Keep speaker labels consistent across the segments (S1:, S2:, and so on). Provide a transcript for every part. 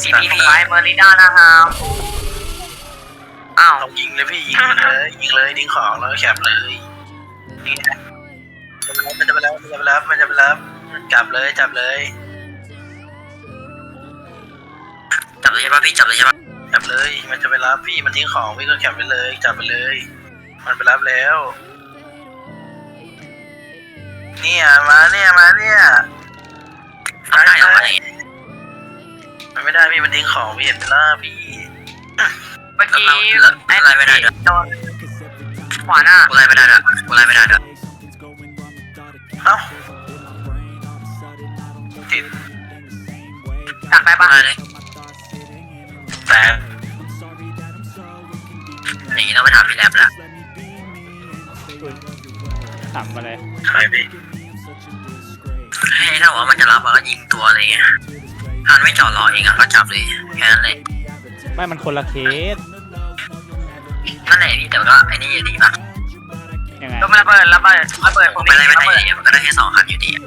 S1: ซี
S2: แต่
S1: พี
S2: ผม
S1: พี
S2: ไว้เมอริด้านะครับอ้าว
S3: ต้องยิงเลยพี่ยิงเลยยิงเลยยิงของแล้วก็แคปเลยนี่ไงมันจะไปแล้วมันจะไปแล้วมันจะไปแล้วมันจับเลยจับเลย
S1: จับเลยใช่ปะพี่จับเลยใช่ปะ
S3: จับเลยมันจะไปรับพี่มันทิ้งของพี่ก็แคปไปเลยจับไปเลย มันไปรับแล้วเนี่ยมาเนี่ยมาเนี่ย
S1: ทำได้เหรอวะเนี่ย
S3: มันไม่ได้พี่มันทิ้งของพี่เห็นไหมล่ะพี่
S2: เมื่อกี้
S1: เราเราไล่ไม่ได้ด้วย
S2: โดนขวาหน้า
S1: กูไล่ไม่ได้ด้วยกูไล่ไม่ได้ด้วย
S3: เอ้าติด
S2: ดักได้
S1: กู
S2: ปะ
S1: ไล่เลย
S3: แต่
S1: อย่างนี้เราไปถามพี่แรมแล้ว
S4: ถามมาเลย
S3: ใครพี่
S1: ให้ถ้าว่ามันจะรับมันก็ยิงตัวอะไรเงี้ยถ้า มันไม่จอดรอเองอะก็จับเลยแค่นั้นเลย
S4: ไม่มันคนละเคส
S1: นั่นแหละพี่แต่ก็ไอ้นี่อยู่ดีป่ะ
S4: ยังไง
S2: โดนระเบิดระเบิดระเบิด
S1: ผมไปไล่ไม่ได้อยู่ดีมันก็ได้แค่สองคันอยู่ดีอะ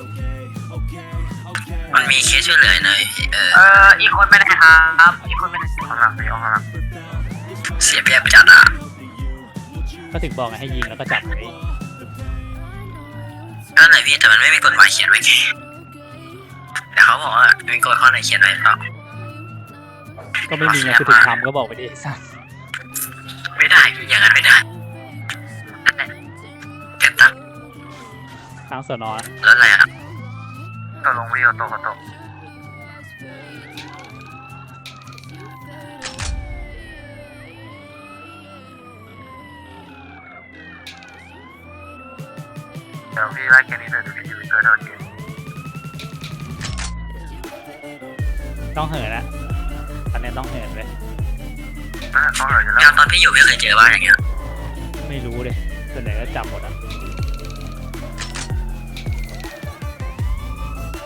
S1: มันมีเคสช่วยเหลือหน่อยเออ
S2: เอออีกคนไปไหนครับอีกคนไปไหนข้างหลังไปข้างหลัง
S1: เสียเปรียบจัดอะ
S4: ก็ถึงบอกไงให้ยิงแล้วก็จับไว้
S1: นั่นแหละพี่แต่มันไม่มีกฎหมายเขียนไว้ไง แต่เขาบอกว่ามีกฎข้อไหนเขียนไว้หรือเปล่า
S4: ก็ไม่มีไงคือถึงทำก็บอกไปดิสัส
S1: ไม่ได้พี่อย่างนั้นไม่ได้นั่นแหละเก็บตั้ง
S4: ทางสนอ
S1: แล้วอะไรอะ
S2: ตกลงวิวตกตกเดี๋ยวพี่ไล่แค่นี้เลยเดี๋ยวพี่อยู่เจอเท่าเกม
S4: ต้องเหินนะตอนนี้ต้องเหินเลย
S2: น่าเขาเหรออยู่
S1: แล้
S2: แล้ว
S1: วตอนพี่อยู่พี่เคยเจอบ้างอย่างเงี้ย
S4: ไม่รู้เลยส่วนใหญ่ก็จับหมดอะ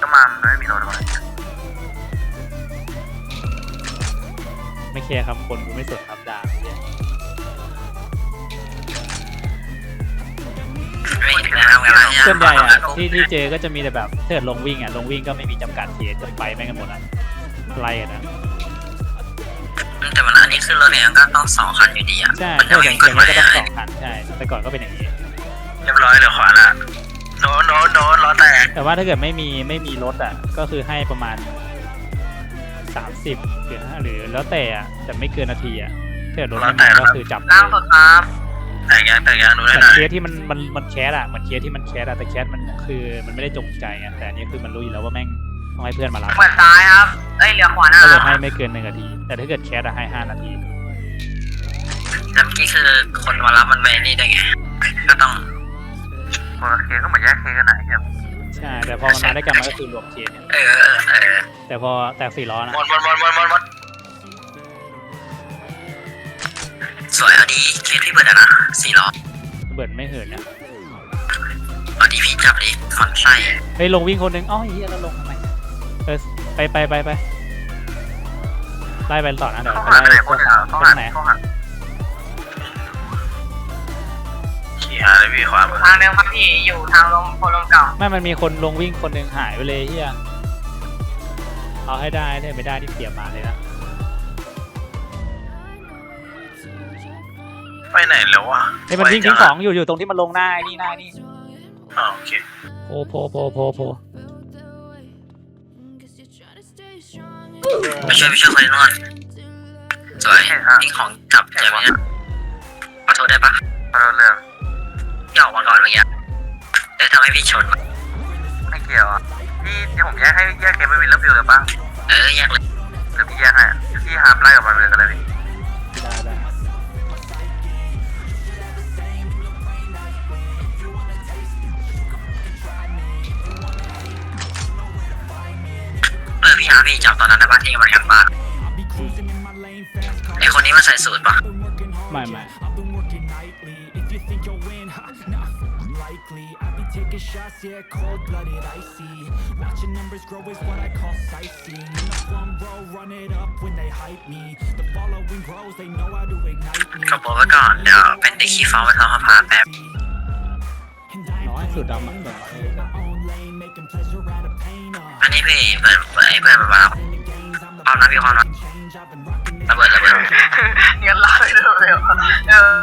S2: ก็มามันไม่มีรถอะไร
S4: ไม่แคร์คำคนกูไม่สนครับด่าเนี่ย
S1: ไม่นะครับเวลาที่
S4: ส่วนใหญ่อะที่ที่เจอก็จะมีแต่แบบเถิดลงวิ่งอะลงวิ่งก็ไม่มีจำกัดเคสจะไปแม่งกันหมดอะ ไล่กันนะ
S1: แต่มันอันนี้ขึ้นรถเนี่ยก็ต้องสองคันอยู่ดีอะ
S4: ใช่
S1: มัน
S4: เถิ
S1: จะ
S4: ด
S1: ไม่
S4: อย่าง
S1: มีก
S4: เงี้
S1: ฎ
S4: ย
S1: หมาย
S4: ก็
S1: อะ
S4: ต้อง
S1: ไร
S4: สองคันใช่แต่ก่อนก็เป็นอย่างนี้
S3: เรียบร้อยเหลือขวาละโดนโดนโดนล้อแตก
S4: แต่ว่าถ้าเกิดไม่มีไม่มีรถอะก็คือให้ประมาณสามสิบหรือห้าหรือแล้วแต่อะแต่ไม่เกินนาทีอะถ้าเกิดรถไม่มาก็คือจับ
S2: ล่างสุดครับ
S3: แตกยังแตกยังดู
S4: เห
S3: ได้
S4: มือน
S3: หน่อย
S4: เคสที่มันมันมันแคสอะเหมือนเคสที่มันแคสอะแต่แคสมันคือมันไม่ได้จงใจอะแต่อันนี้คือมันรู้อยู่แล้วว่าแม่งต้องให้เพื่อนมารับ
S2: เปิดซ้ายครับเอ้ยเหลือขวาหน้า
S4: ก็เลยให้ไม่เกินหนึ่งนาที แต่ถ้าเกิดแคสอะให้ห้านาที
S1: แต่เมื่อกี้คือคนมารับมันไปนี่ได้ไง ก็ต้อง
S2: คนละเคก็เหมือนแยกเคกันไหนครับ
S4: ใช่ แต่พอมันมาด้วยกันมันก็คือรวมเคสเนี่ย
S1: เออเออเออ
S4: แต่พอแตกสี่ล้อนะ
S3: หมดหมดหมดหมดหมดหมด
S1: สวยเอาดีเคสพี่เบิร์ดอะนะสี่ล้อ
S4: เบิร์ดไม่เหินนะ
S1: เอาดีพี่จับดิคอนไส้
S4: เฮ้ยลงวิ่งคนหนึงอ๋อเฮียแล้วลงทำไมเออไปไปไปไป ไล่ไปต่อนะเดี๋ยว
S2: ต้อง
S4: ไป
S2: หัน
S4: ไล่
S2: ไหน
S4: พ
S2: ค
S4: วก
S2: นหัน
S4: ต
S2: ต้อง
S4: ร
S2: หัน
S4: งไหน
S2: ต้องหัน
S3: ขี่หาเลยพี่ขวามือ
S2: ทางเดิมครับพี่อยู่ทางลมโพลมเก่า
S4: ไม่มันมีคนลงวิ่งคนหนึ่งหายไปเลยเฮียเอาให้ได้ถ้าไม่ได้ที่เสียมาเลยนะ
S3: ไปไหนแล้ววะ
S4: เฮ้ยมันวิ่งทิ้งของอยู่อยู่ตรงที่มันลงหน้าไอ้นี่หน้านี่
S3: อ๋อโอเค
S4: โพโพโพโพโพ
S1: ไปช่วยไปช่วยคนนวดสวยทิ้งของจับเจอไหมเนี่ยขอโทษได้ปะ
S2: เราเรื่อง
S1: ที่ออกมาก่อนเมื่อกี้ได้ทำให้พี่ชน
S2: ไม่เกี่ยวอะพี่ที่ผมแยกให้แยกเคไม่มีระเบียบเลยป่ะ
S1: เออแยกเลย
S2: หรือพี่แยกให้พี่หามไล่ออกมาเลยกันเลยพี่
S1: เออพี่อาร์พี่จับตอนนั้นได้ปะที่มันกันบ้านไอคนนี้มันใส่สูตรปะ
S4: ไม่ไม่
S5: likely. I be taking shots, yeah, cold blooded, icy. Watching numbers grow is what I call sightseeing. In the front row, run it up when they hype me. The following grows, they know how to ignite me.
S1: กระโปรงไว้ก่อนเดี๋ยวเป็นเด็กขี้ฟ้าไปทำพาแป๊บ
S5: And I
S4: น้อยสุดดำอะแบบ
S1: อันนี้ พี่เปิดเปิดให้เพื่อนมาความนะพี่ความนะระเบิดระเบิด
S6: งั้นลาไปเลยเร็วเออ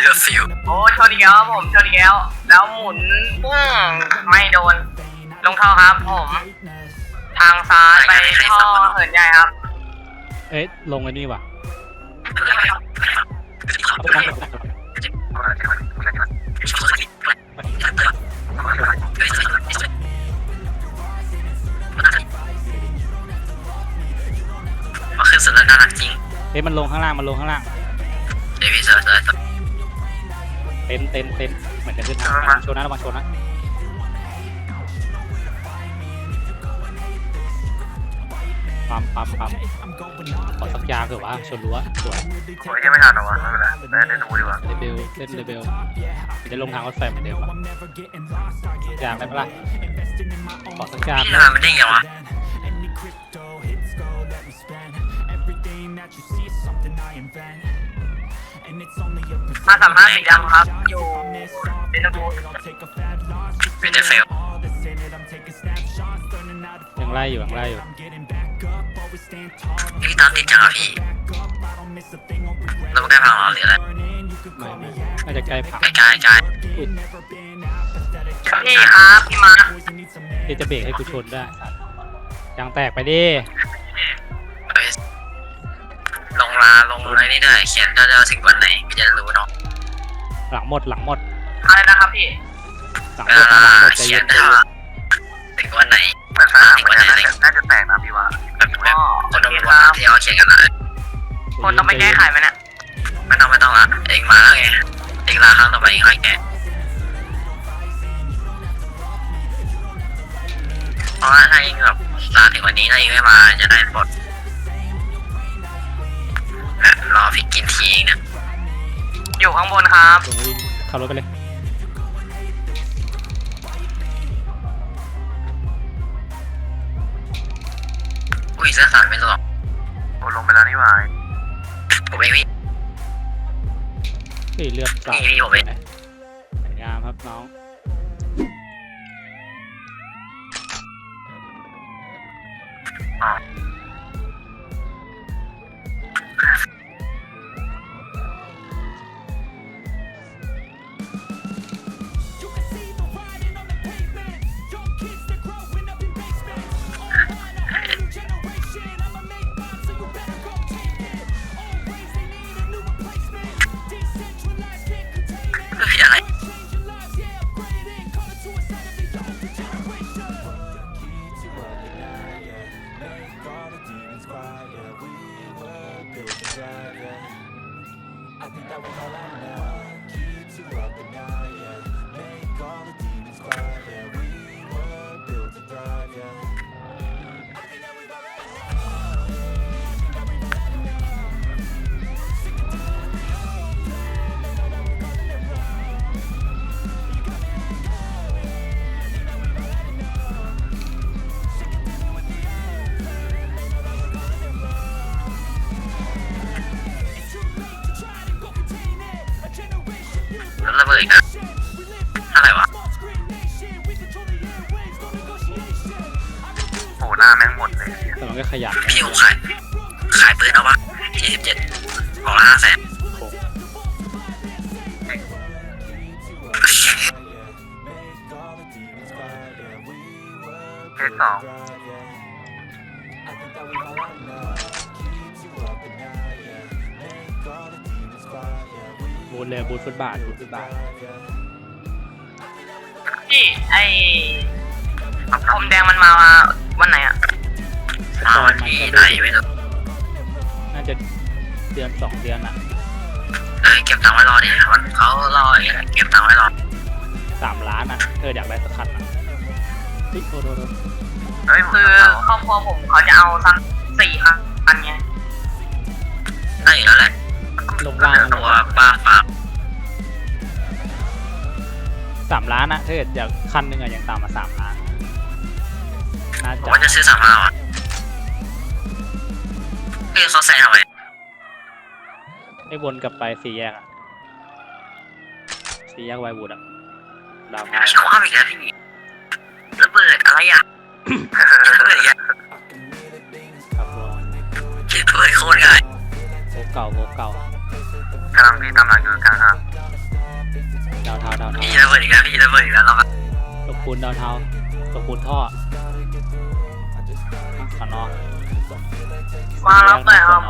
S1: เดี๋ยวฟิว
S6: โอ้ชนอีกแล้วครับผมชนอีกแล้วแล้วหมุนปุ้งไม่โดน ลงท่อครับผม ทางซ้ายไปท่อเหินใหญ่ครับ
S4: เอ๊ะลงไอ้นี่ว่ะ
S1: มาขึ้นสุดแล้วน่ารักจริง
S4: เอ๊ะมันลงข้างล่างมันลงข้างล่าง
S1: เดี๋ยวพี่เสิร์ชเลย
S4: เต็มเต็มเต็มเหมือนจะขึ้นทางชนนะระวังชนนะปั๊มปั๊มปั๊มขอสักยางเถอะวะชนรั้วสวย
S6: โอ้ยยังไม่ทันหรอวะไม่เป็นไรเดี๋ยวดูดีกว่า
S4: เรเบลเล่นเรเบลจะลงทางรถไฟเหมือนเดิมปะยางได้ปะล่ะขอสักยาง
S1: พี่ทำไมมันเด้งอย่างวะ
S6: ห้าสามห้าสีดำครับ อยู่เป็นตะบู
S1: เป็นเดฟเฟล
S4: ยังไล่อยู่ยังไล่อยู่
S1: พี่ตามติดจังอะพี่เราไม่ใกล้พังหรอหรืออะไร
S4: ไม่ไม่น่าจะใกล้ผัก
S1: ใกล้ใกล้ใกล้
S6: พี่ครับพี่มา
S4: ที่จะเบรกให้กูชนได้สัตว์ยางแตกไปดิ
S1: ลงลาลงอะไรนี่ด้วยเขียนจะจะถึงวันไหนพี่จะรู้เนาะ
S4: หลังหมดหลังหมด
S6: อะไรนะครับพี่
S4: หลัง
S1: เว
S4: หมดนะหลั
S1: ลาง
S4: หมดใจ
S1: เขี
S4: เย็
S1: ยน
S4: น
S1: ได้ว่าถึงวันไหน
S6: แต่ถ้าถึงวันนั้นน่าจะแตกนะพี่ว่า
S1: แบบแบบคนดูว่าที่เขาเขียนกันนะ
S6: คนต้องไปแก้ไขไหมเนี่ย
S1: ไม่ต้องไม่ต้องละเองมาแล้วไงเองลาครั้งต่อไปเองค่อยแกะเพราะว่าถ้าเองแบบลาถึงวันนี้ถ้าเองไม่มาจะได้ปลดแบบ รอพี่กินทีเองนะ
S6: อยู่ข้างบนครับ
S4: ลงวิ่งขับรถไปเลย
S1: อุ้ยเสื้อขาดไม่หรอก
S6: โอ้ลงไปแล้วนี่หว่า
S1: ผมเองพี่
S4: พี่เลือดสาด
S1: นี่พี่ผมเอง
S4: สวยงามครับน้อง
S6: หน้าแม่งหมดเลย
S4: แต่มันก็ขยัน
S1: พี่ผมขายขายปืนเอาปะยี่สิบเจ็ดของละห้าแสน
S4: โค้ง
S6: เคสสอง
S4: บูทเลยบูทฟุตบาทบูทฟุตบาท
S6: พี่ไอผมแดงมันมา วันไหนอะ
S1: มาวันที่ไหนไม่รู้
S4: น่าจะเดือนสองเดือนอะ
S1: เออเก็บตังค์ไว้รอดิมันเขารออย่างเงี้ยเก็บตังค์ไว้รอ
S4: สามล้านอะเธออยากได้สักคันอะเฮ้ยโทษโทษโทษ
S6: เฮ้ยคือครอบครัวผมเขาจะเอาสักสี่พันไง
S1: ได้อยู่แล้วแหละ
S4: ลงล่าง
S1: ตัวบ้าฟาร์ม
S4: สามล้านอะถ้าเกิดอยากคันหนึ่งอะยังต่ำมาสามล้าน น่า
S1: ผม
S4: จะ
S1: ว่าจะซื้อสามห้าอะเฮ้ยเขาแซงทำไม
S4: ไอ้วนกลับไปสี่แยกอะสี่แยกไวบูดอะดาวพาว
S1: พี่คว้าอีกแล้วพี่ระเบิดอะไรอะ ระเบิดอีกแล้ว
S4: ครับผม
S1: พี่ระเบิดโคตรง่าย
S4: โกเก่าโกเก่ากำ
S6: ลังพี่ตามหลังอยู่กลางทาง
S4: ดาวเทาดาวเทา
S1: พี่ระเบิดอีกแล้วพี่ระเบิดอีกแล้วเรา
S4: ตกปูนดาวเทาตกปูนท่อ ขอนอก
S6: มารับหน่อยครับ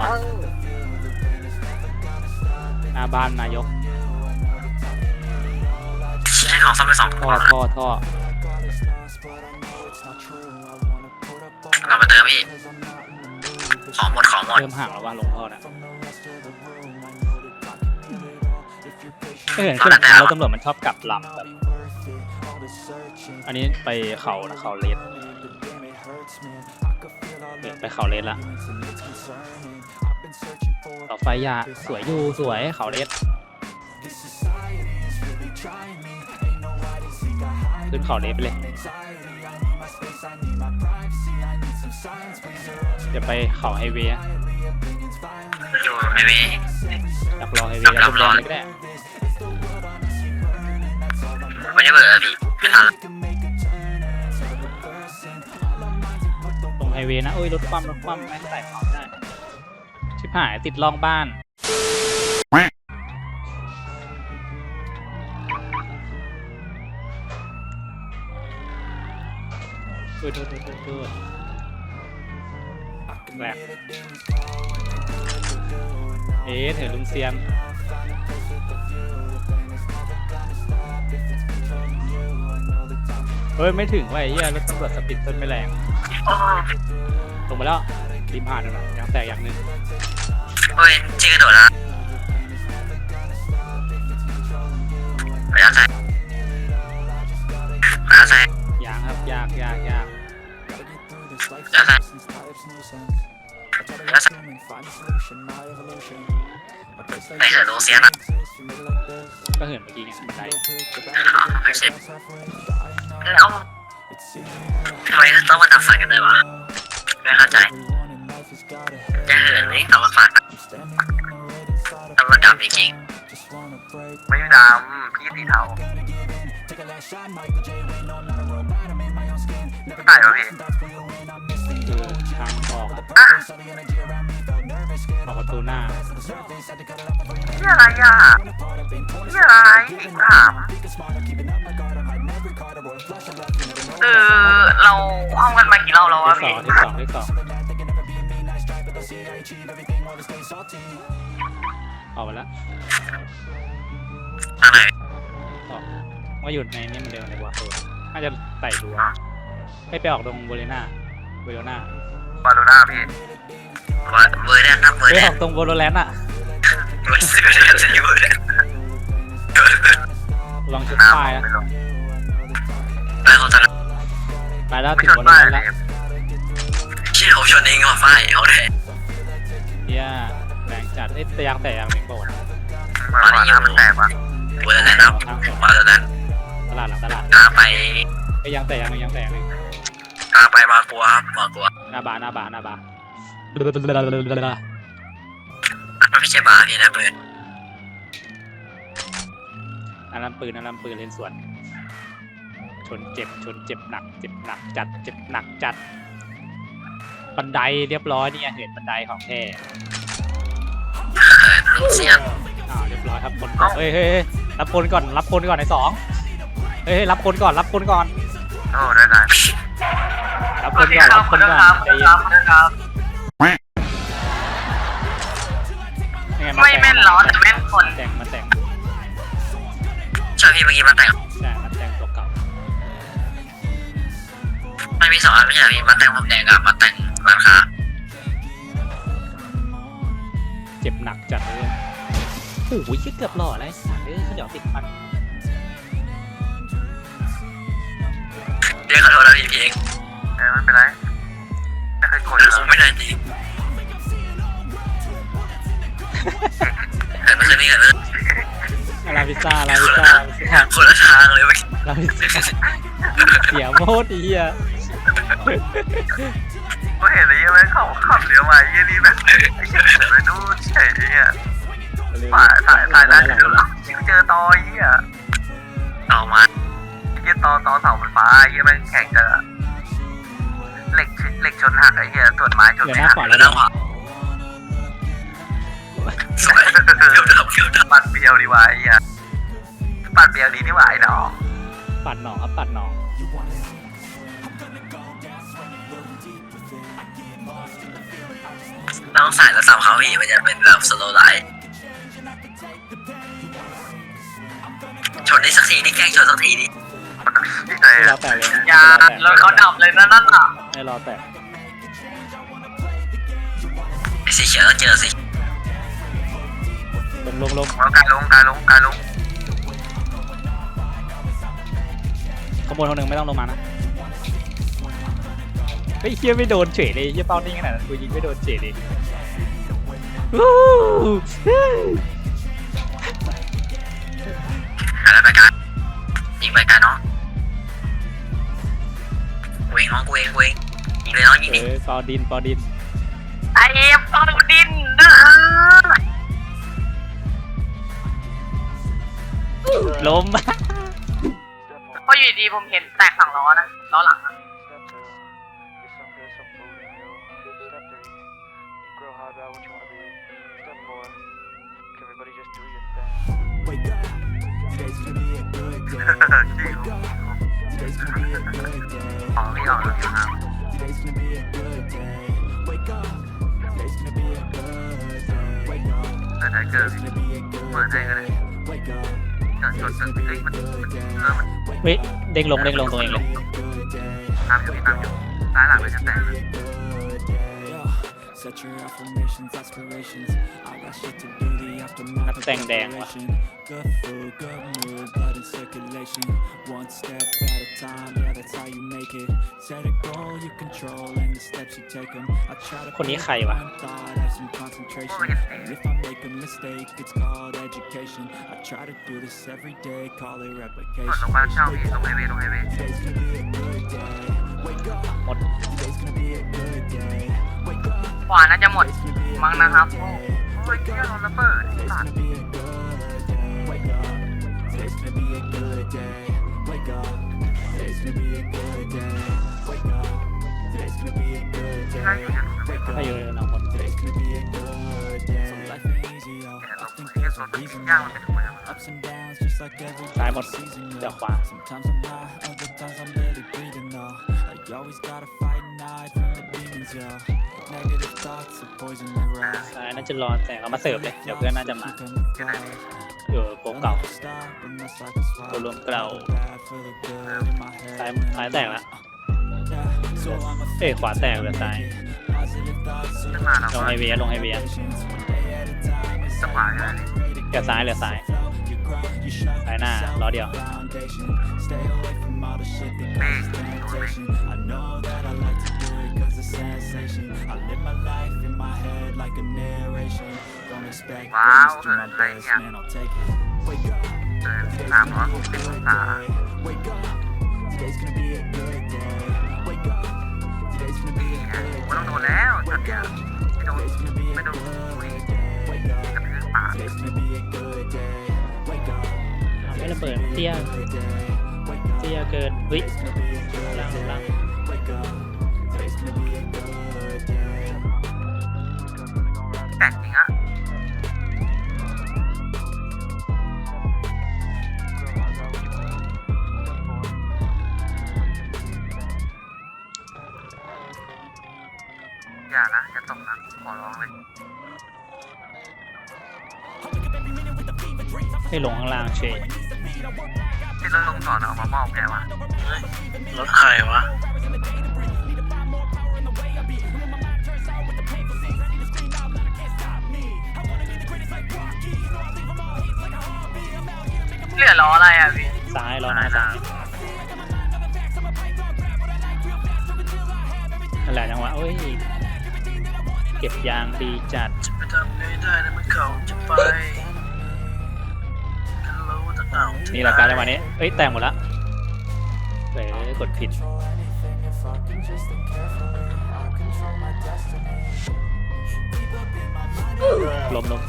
S4: หน้าบ้านนายก
S1: ใช้ของซ่อมไปสอง
S4: ท่อท่อท่อ
S1: เรามาเติมพี่ ของหมดของหมด
S4: เริ่มห่างแล้วว่าลงท่อนะเออขึ้นหลังคาแล้วตำรวจมันชอบกลับลำแบบอันนี้ไปเขานะเขาเลสเนี่ย ไปเขาเลสละเสาไฟยาสวยอยู่สวยเขาเลสขึ้นเขาเลสไปเลยจะไปเขาไฮเวย์อะ
S1: อยู่ไม่มี
S4: อยากรอไฮเวย์แล้วรอเลยก็ได้
S1: ไม่ได้เบิดพี่ไม่ทัน
S4: เวย์นะโอ้ยรถคว่ำรถคว่ำไม่ใส่เขาไม่ได้ ชิบหายติดร่องบ้านดูดูดูดูดูแหลกเอ๊ะเถอะลุงเซียมเฮ้ย ไม่ถึงว่ะไอ้เหี้ยรถตำรวจสปิดต้นไม่แรง
S1: โอ้
S4: ลงไปแล้วริมหาดนั่นนะยางแตกอย่างหนึ่ง
S1: โอ้ยจีกระโดดนะระยะใส่ระยะใส่
S4: ยางครับยากยากยาก
S1: ระยะใส่ระยะใส่ไปเถอะลูเซียนอะ
S4: ก็เหินเมื่อกี้ไงบันได
S1: ไม่ใช่แล้ว ทำไมต้องมาดับไฟกันด้วยวะไม่เข้าใจจะเหินนี่ต่อมาฝากตำรวจดำจริง
S6: ไม่ดำพี่สีเทาตายวะพี่
S4: คือทางออกอะออกประตูหน้า
S6: นี่อะไรอะนี่อะไรถาม เออเราห้องกันมากี่รอบแล้ววะ
S4: ที่สอ
S6: พี่
S4: งที่สองที่สองออกไปแล้ว
S1: ๆทางไหน
S4: ออกมาอยู่ในนี่มันเดิมในบัวโซนน่าจะไต่ดูไม่ไปออกตรงโบเลน่าเบโลน่า
S6: บาโลน่าพี่
S1: ว่าเบอร์แดนนะเบอร์
S4: ไป
S1: แด
S4: อนอกตรงโบโลแลนด์อะ
S1: เบอร์แดนจะอยู่เบอร์แดน
S4: ลองเช็ค
S6: น้ำ
S4: ป้ายนะ แล้ว
S6: ไม่
S4: ถึง
S6: ชน
S4: โบโล
S6: ป้าย
S4: แลนด์
S6: เล
S4: แล้
S6: ยว
S1: เชี่ยเขาชนเองว่ะฝ้ายเขาแดง
S4: เฮียแรงจัดเอ้ยแต่ยางแต่ยางหนึ่งโบด
S6: มาขวาน้ำมันแตกว่ะ
S1: เบอร์แดนนะมาเบอร์แดน
S4: ตลาดหลังตลาด
S1: กลางไป
S4: ไอ้ยางแต่ยางหนึ่งยางแต่ยางหนึ่ง
S1: กลางไปมากลัวครับมากลัว
S4: หน้าบาร์หน้าบาร์หน้าบาร์
S1: มันไม่ใช่บาร์พี่นะเบิร์ด
S4: อันนั้นปืนอันนั้นปืนเลนสวนช นเจ็บชนเจ็บหนัก เจ็บหนักจัด เจ็บหนักจัด บันไดเรียบร้อยเนี่ยเห็นบันไดของแท้
S1: ลูเซียน
S4: อ้าวเรียบร้อยครับคนก่อนเฮ้ยเฮ้ยเฮ้ยรับคนก่อน รับคนก่อนในสองเฮ้ยเฮ้ยรับคนก่อน รับคนก่อน
S6: โอ้ได้กัน
S4: รับคนก่อน รับคนก่อนใจเย็น
S6: ครับ
S4: ยังง
S6: ไม่แม่นร้อนแต่แม่นคน
S4: แต่งมาแต่ง
S1: ใช่พี่เมื่อกี้มันแต่ง
S4: ใช่มาแต่ง
S1: มันมีสองอันไม่ใช่พี่มันแต่งผมแดงกับมันแต่งร้านค้า
S4: เจ็บหนักจัดเลยโอ้โหเกือบหล่อแล้วไอ้สัตว์เอ้ยเดี๋ยวติดพัน
S1: เรียกขอโทษนะพี่พี่เอง
S6: เออไม่เป็นไรไม่เคยกด
S1: คงไม่ได้จริงเกิดมาคืนนี้กันเลย
S4: อาราพิซซ่าอาราพิซซ่าอาราพิซซ่า
S1: คนละทางเลยเมื่อกี้
S4: อาราพิซซ่าเสียโมดไอ้เหี้ย
S6: ก็เห็นเลยยังไม่เขาขับเลี้ยวมาไอ้ยี่นี่แบบไอ้เหี้ยไปนู่นเฉยเนี่ยถ่ายถ่ายถ่ายได้เดี๋ยวเจอตอไอ้เหี้ย
S1: เอามา
S2: ต่อตอเสาไฟฟ้าไอ้เหี้ยแม่งแข็งจังอะเหล็กชเหล็กชนหักไอ้เหี้ยส่วนไม้ชนไม่
S4: หั
S2: ก
S4: ขวา
S1: แล้
S4: แล้วว
S1: หน้าขวา สวยเดี๋ยวดับเดี๋ยวดับ
S2: ปัดเบียวดีวะไอ้เหี้ยปัดเบียวดีนี่หว่าไอ้น้อง
S4: ปัดหนองครับปัดหนอง
S1: ต้องใส่แล้วซ้ำเขาพี่มันจะเป็นแบบสโลว์ไลท์ชนได้สักทีนี่แกล้งชนสักทีนี่
S2: นี่เลย
S4: ไม่รอ
S2: อะ
S4: แตกเลยนะ
S6: อย่า
S4: ไม่รอแตก
S6: รถเขาดับเลยนะนั่นอะ
S4: ไม่รอแตก
S1: ไอ้สีเขียวต้องเจอสิ
S4: ลงลงลง
S2: หัวกายลงกายลงกายลง
S4: ขบวนคนหนึ่งไม่ต้องลงมานะ เฮ้ยเฮียไม่โดนเฉยเลยเฮียเป้านิ่งขนาดนั้นกูยิงไม่โดนเฉยเลยวู้
S1: อะไรไปกันยิงไปกันเนาะกูเองน้องกูเองกูเองยิงเลยน้องยิง
S4: เอ
S1: ดิ
S4: อปอดินปอดิน
S6: ไอ้ปอดูดินดื้อ
S4: ล้ม
S6: เพราะอยู่ดีผมเห็นแตกสองล้อนะล้อหลังอะ
S2: ของนี่ออกแล้วนะ
S7: Today's gonna be a good day. Wake up, today's gonna be a good day. Wake up,
S2: เกิดอะไรเกิด
S7: today's gonna be a good
S2: เปิดได้ก็ได้
S7: day. Wake up,
S2: เกิดชนเกิดเฮ้ยมันมันเออมัน
S4: เฮ้ยเด้งลงเด้งลงตัวเองเลย
S7: good day.
S2: ตามอยู่พี่ตามอยู่ซ้ายหลังมันจะแตกนะ
S7: Good day. Yeah. Set your affirmations, aspirations. I got shit to do. The aftermath.
S4: นักแต่งแดงว่ะ
S7: Good food, good mood, blood in circulation. One step at a time, yeah, that's how you make it. Set a goal you control and the steps you take them. I try to
S4: คนนี้
S7: put
S4: ใครวะ
S7: one thought, have some concentration. And if I make a mistake, it's called education. I try to do this every day, call it
S2: กด
S7: replication.
S2: ลงบ้านเช่าพี่ลงไฮเวย์ลงไฮเวย์
S7: Today's gonna be a good day. Wake up,
S4: หมด
S7: today's gonna be a good day. Wake up,
S6: ข วาน่าจะหมด
S7: today's gonna be a
S6: มั้งนะครับ
S2: โอ้ยเที่ยโดนระเบิดไอ้สัตว์
S7: Today's gonna be a good day. Wake up. Today's gonna be a good day. Wake up. Today's gonna be a good day. Wake up. Today's gonna be a good
S2: ที่นั่ง
S7: day.
S2: อยู่เนี่ย
S7: Wake
S4: ถ้า
S7: up.
S4: อยู่น้องหมด
S7: Today's gonna be a good day. So life ain't easy, yo.
S2: แต่
S7: I
S2: เรา
S7: think
S2: ไอ้เหี้ย
S7: there's
S2: ร
S7: a
S2: ถมัน
S7: reason
S2: ย่าง
S7: why.
S2: มันเป็นยังไงวะ
S7: Ups and downs, just like every
S4: ซ้ายหมด
S7: season,
S4: เดี๋ยว
S7: yo.
S4: ขวา
S7: Sometimes I'm high, other times I'm barely breathing, though. Like, you always gotta fight and hide from the demons, yo. Negative thoughts are poison that rise.
S4: ซ้ายน่าจะรอแต่เขามาเสิร์ฟเลย เดี๋ยวเพื่อนน่าจะมาเออโกเก่าตัวรวมเก่าซ้ายซ้ายแตกล้วเอ้ขวาแตกเลือซ้ายลงไฮเวียลงไฮเวีย์
S2: จังหวะใช่ไหมพี่
S4: เหลือซ้ายเหลือซ้ายซ้ายหน้าล้อเดียว
S7: like a narration. Don't expect
S2: Wow,
S7: greatness, do my
S2: good
S7: best,
S2: idea.
S7: man, I'll take it. Wake up.
S2: เดินสามร้อยหกสิบองศา
S7: Wake up. Today's gonna be a good day. Wake up. Today's gonna be
S2: นี่
S7: a
S2: ไง
S7: good
S2: มันต้องโด
S7: day.
S2: นแล้วช็อตเนี้ยไม่โดน
S7: Today's gonna be
S2: ไม่
S7: a
S2: โดน
S7: good
S2: อุ้ย
S7: day. Wake up.
S2: กระทืบปาก
S7: Today's gonna be a good day. Wake up.
S4: ไม่ระเบิดเตี้ย
S7: Good day. Wake up.
S4: เตี้ยเกินเฮ้ย
S7: Today's gonna be a good
S4: ล่าง
S7: day.
S4: ล่าง
S7: Wake up. Today's gonna be
S2: แตกจริงอะอย่านะอย่าตกนะขอร้องเลย
S4: ให้ลงข้างล่างเฉย
S2: ที่เราลงก่อนเอามามอบแกวะ
S1: รถใครวะ
S6: เหลือล้ออะไรอะพี่
S4: ซ้ายล้อหน้าซ้ายนั่นแหละจังหวะเอ้ยเก็บยางดีจัด
S1: จะไปทำไงได้นะมันเขาจะไปนี่
S4: แหละการจังหวะนี้เอ้ยแต่งหมดละเอ้ยกดผิดลมลม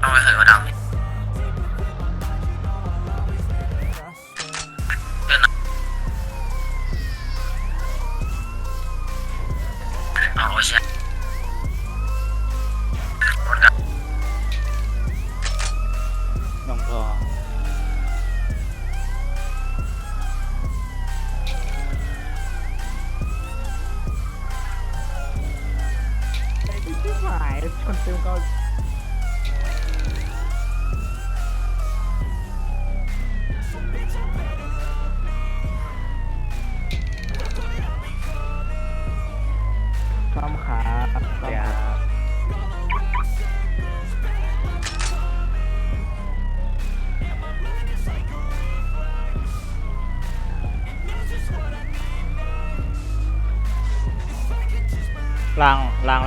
S1: เอาไปเหินกระดัง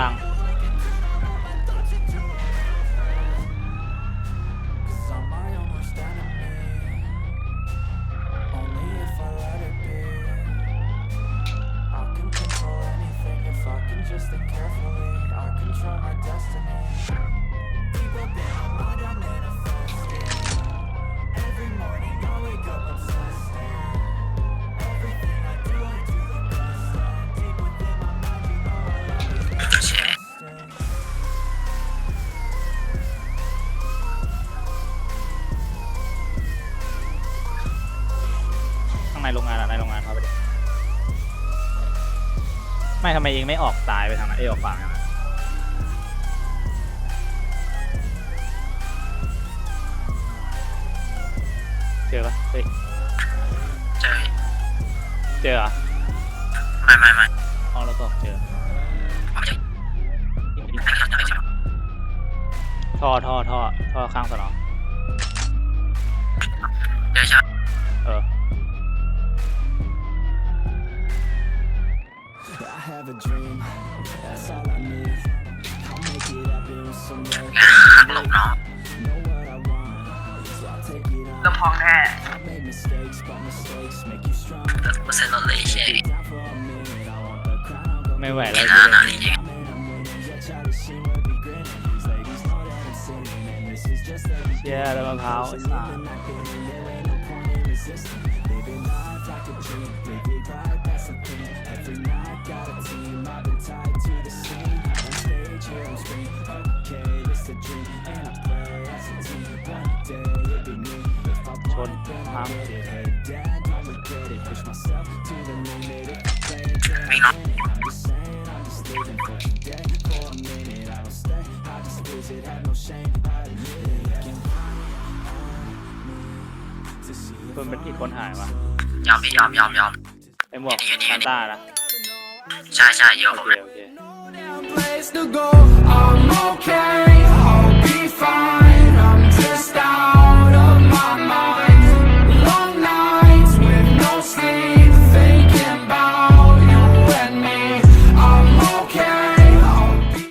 S4: ล่า ไม่ทำไมเองไม่ออกซ้ายไปทางนั้นเอยออกขวาทางนั้นเจอปะเฮ้ย
S1: เจอ
S4: เจอเหรอ
S1: ไม่ไม่ไม่
S4: ห้องรถตกเจอ
S1: ผมจะไม่เข้าใจครับ
S4: ท่อท่อท่อท่อข้างสนอง
S1: เจอใช่ไหม
S4: เออ
S7: have a dream, that's all I need. I'll make it happen with some work.
S1: หักหลบน้อง
S7: Know what I want, so I'll take it
S6: เริ่ม
S7: on.
S6: พองแท้
S7: I made mistakes, but mistakes make you strong.
S1: เปอร์เซ็นต์ลดเลยเชี่ย
S7: Down for a minute, I want the crown, I'll go
S4: ไม่ไหวแล้
S1: เห็
S4: วน
S1: หน้าหนาจริง
S7: man, I'm winning. Yeah, Charlie Sheen will be grinning. These ladies know that I'm sinning, and this is just the
S4: เชี่ยแล้วมะพร้าวไอ้สัส
S7: beginning. There ain't no point in resisting. Living life like a dream, live it right, that's the thing. Every night, on me to see if
S4: คนเป็นกี่คนหายวะ
S1: ยอมพี่ยอมยอมยอม
S4: ไอหมวก
S1: อยู่นี่อยู่นี่
S4: ซานต้านะ
S1: ใช่ใช่เยอะ
S4: โอ
S1: ผม
S4: เค
S1: เลย
S4: โอเค
S7: place to go. I'm okay.